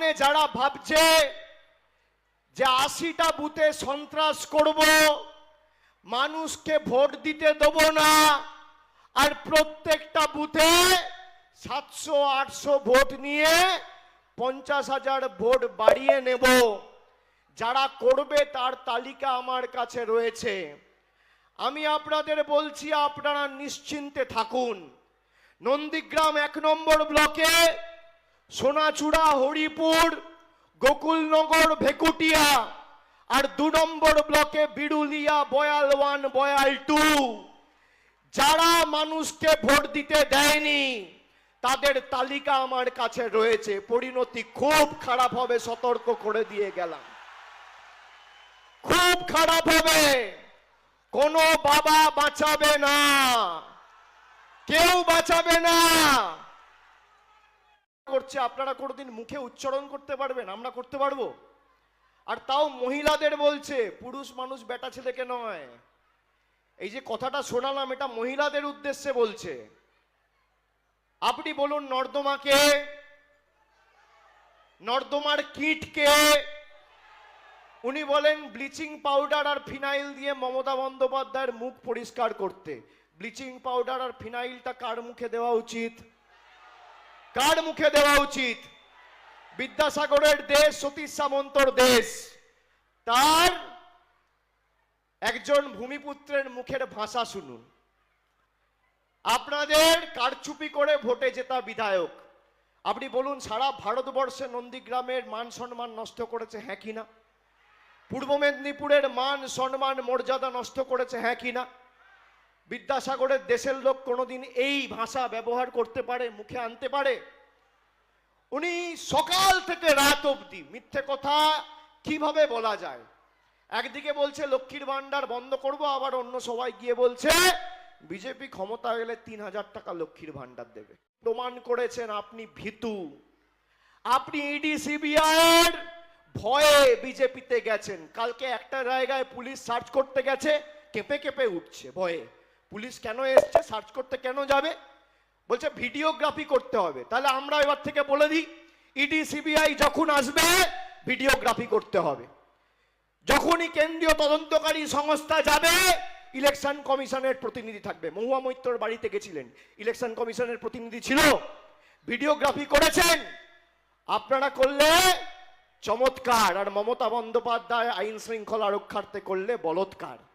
এখানে যারা ভাবছে যে আশিটা বুথে সন্ত্রাস করব, মানুষকে ভোট দিতে দেব না, আর প্রত্যেকটা বুথে সাতশো, আটশো ভোট নিয়ে পঞ্চাশ হাজার ভোট বাড়িয়ে নেব। যারা করবে তার তালিকা আমার কাছে রয়েছে। আমি আপনাদের বলছি, আপনারা নিশ্চিন্তে থাকুন। নন্দীগ্রাম এক নম্বর ব্লকে সোনাচূড়া, হরিপুর, গোকুলনগর, ভেকুটিয়া, আর দু নম্বর ব্লকে বিড়ুলিয়া বয়াল ওয়ান বয়াল টু। যারা মানুষকে ভোট দিতে দেয়নি, তাদের তালিকা আমার কাছে রয়েছে। পরিণতি খুব খারাপ হবে, সতর্ক করে দিয়ে গেলাম। খুব খারাপ হবে, কোনো বাবা বাঁচাবে না, কেউ বাঁচাবে না। করছে, আপনারা কোনোদিন মুখে উচ্চারণ করতে পারবেন, আমরা করতে পারব? আর তাও মহিলাদের বলছে, পুরুষ মানুষ বেটা ছেলেকে নয়। এই যে কথাটা শোনালাম, এটা মহিলাদের উদ্দেশ্যে বলছে। আপনি বলুন, নর্দমাকে, নর্দমার কিটকে, উনি বলেন, ব্লিচিং পাউডার আর ফিনাইল দিয়ে মমতা বন্দ্যোপাধ্যায়ের মুখ পরিষ্কার করতে। ব্লিচিং পাউডার আর ফিনাইলটা কার মুখে দেওয়া উচিত? কার মুখে দেওয়া উচিত? বিদ্যাসাগরের দেশ, সতীশ সামন্তর দেশ। তার একজন ভূমিপুত্রের মুখের ভাষা শুনুন। আপনাদের কারচুপি করে ভোটে জেতা বিধায়ক। আপনি বলুন, সারা ভারতবর্ষে নন্দীগ্রামের মান সম্মান নষ্ট করেছে হ্যাঁ কিনা পূর্ব মেদিনীপুরের মান সম্মান মর্যাদা নষ্ট করেছে হ্যাঁ কিনা বিদ্যাসাগরের দেশের লোক কোনোদিন এই ভাষা ব্যবহার করতে পারে, মুখে আনতে পারে? উনি সকাল থেকে রাত অবধি, মিথ্যে কথা কীভাবে বলা যায়? একদিকে বলছে, লক্ষ্মীর ভান্ডার বন্ধ করব, আবার অন্য সবাই গিয়ে বলছে, বিজেপি ক্ষমতা গেলে তিন হাজার টাকা লক্ষ্মীর ভান্ডার দেবে। প্রমাণ করেছেন আপনি ভীতু। আপনি ইডি, সিবিআইয়ের ভয়ে বিজেপিতে গেছেন। কালকে একটা জায়গায় পুলিশ সার্চ করতে গেছে, কেঁপে কেঁপে উঠছে, ভয়ে। পুলিশ কেন এসছে? সার্চ করতে কেন যাবে? বলছে, ভিডিওগ্রাফি করতে হবে। তাহলে আমরা এবার থেকে বলে দিই, ইডি, সিবিআই যখন আসবে, ভিডিওগ্রাফি করতে হবে। যখনই কেন্দ্রীয় তদন্তকারী সংস্থা যাবে, ইলেকশন কমিশনের প্রতিনিধি থাকবে। মহুয়া মৈত্রর বাড়িতে গেছিলেন। ইলেকশন কমিশনের প্রতিনিধি ছিল। ভিডিওগ্রাফি করেছেন। আপনারা করলে চমৎকার। আর মমতা বন্দ্যোপাধ্যায় আইন শৃঙ্খলা রক্ষার্থে করলে বলৎকার।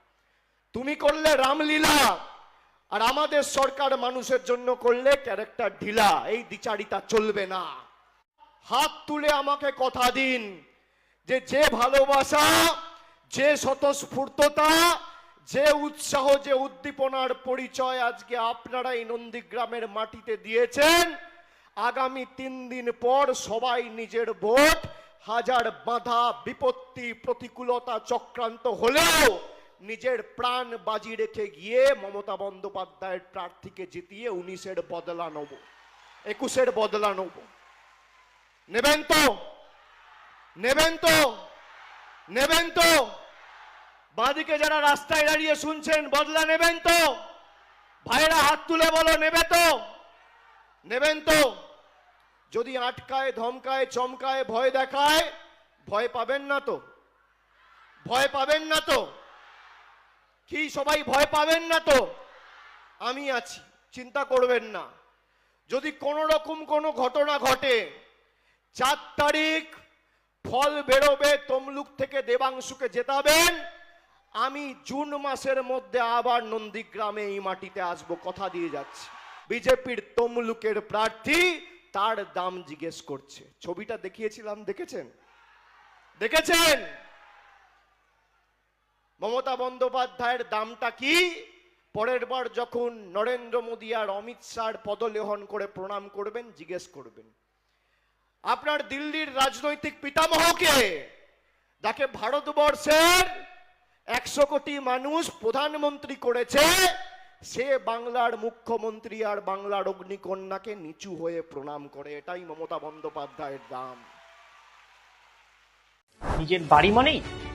তুমি করলে রামলীলা, আর আমাদের সরকার মানুষের জন্য করলে ক্যারেক্টার ঢিলা, এই দ্বিচারিতা চলবে না। হাত তুলে আমাকে কথা দিন যে যে ভালোবাসা, যে স্বতঃস্ফূর্ততা, যে উৎসাহ, যে উদ্দীপনার পরিচয় আজকে আপনারা এই নন্দীগ্রামের মাটিতে দিয়েছেন, আগামী তিন দিন পর সবাই নিজের ভোট, হাজার বাধা, বিপত্তি, প্রতিকূলতা চক্রান্ত হলেও নিজের প্রাণ বাজি রেখে গিয়ে মমতা বন্দ্যোপাধ্যায়ের প্রার্থীকে জিতিয়ে উনিশের বদলা নেব, একুশের বদলা নেব। নেবেন তো? নেবেন তো? নেবেন তো? বাঁদিকে যারা রাস্তায় দাঁড়িয়ে শুনছেন, বদলা নেবেন তো? ভাইরা হাত তুলে বলো, নেবে তো? নেবেন তো? যদি আটকায়, ধমকায়, চমকায়, ভয় দেখায়, ভয় পাবেন না তো? ভয় পাবেন না তো? কি সবাই ভয় পাবেন না তো? আমি আছি, চিন্তা করবেন না। যদি কোনো রকম কোনো ঘটনা ঘটে, চার তারিখ ফল বেরোবে, তমলুক থেকে দেবাংশুকে জেতাবেন। আমি জুন মাসের মধ্যে আবার নন্দীগ্রামে এই মাটিতে আসব, কথা দিয়ে যাচ্ছি। বিজেপির তমলুকের প্রার্থী তার দাম জিজ্ঞেস করছে। ছবিটা দেখিয়েছিলাম, দেখেছেন? দেখেছেন? মমতা বন্দ্যোপাধ্যায়ের দামটা কি? পরের বার যখন নরেন্দ্র মোদী আর অমিত শাহর পদলেহন করে প্রণাম করবেন, জিজ্ঞেস করবেন, আপনার দিল্লির রাজনৈতিক পিতামহকে যাকে ভারতবর্ষের একশো কোটি মানুষ প্রধানমন্ত্রী করেছে, সে বাংলার মুখ্যমন্ত্রী আর বাংলার অগ্নিকন্যাকে নিচু হয়ে প্রণাম করে। এটাই মমতা বন্দ্যোপাধ্যায়ের দাম। নিজের বাড়ি মানেই